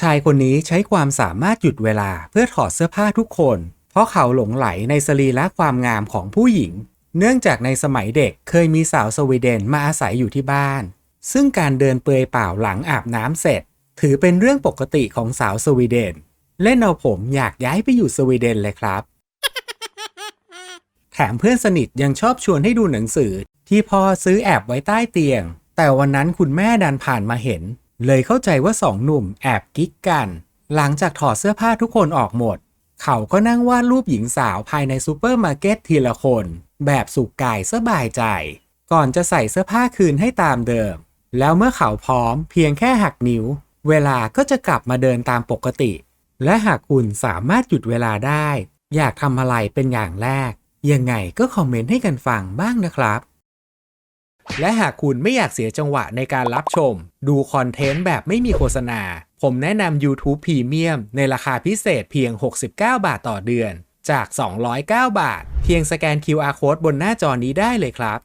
ชายคนนี้ใช้ความสามารถหยุดเวลาเพื่อถอดเสื้อผ้าทุกคน เพราะเขาหลงไหลในสรีระความงามของผู้หญิง เนื่องจากในสมัยเด็กเคยมีสาวสวีเดนมาอาศัยอยู่ที่บ้าน ซึ่งการเดินเปลือยเปล่าหลังอาบน้ำเสร็จ ถือเป็นเรื่องปกติของสาวสวีเดน เล่นเอาผมอยากย้ายไปอยู่สวีเดนเลยครับ แถมเพื่อนสนิทยังชอบชวนให้ดูหนังสือ ที่พ่อซื้อแอบไว้ใต้เตียง แต่วันนั้นคุณแม่ดันผ่านมาเห็น เลยเข้าใจว่าสองหนุ่มแอบกิ๊กกัน หลังจากถอดเสื้อผ้าทุกคนออกหมด เขาก็นั่งวาดรูปหญิงสาวภายในซูเปอร์มาร์เก็ตทีละคน แบบสุกกายสบายใจ ก่อนจะใส่เสื้อผ้าคืนให้ตามเดิม แล้วเมื่อเขาพร้อมเพียงแค่หักนิ้ว เวลาก็จะกลับมาเดินตามปกติ และหากคุณสามารถหยุดเวลาได้ อยากทำอะไรเป็นอย่างแรก ยังไงก็คอมเมนต์ให้กันฟังบ้างนะครับ และหากคุณไม่อยากเสียจังหวะในการรับชม ดูคอนเทนต์แบบไม่มีโฆษณา ผมแนะนำ YouTube Premium ในราคาพิเศษเพียง 69 บาทต่อเดือน จาก 209 บาท เพียงสแกน QR Code บนหน้าจอนี้ได้เลยครับ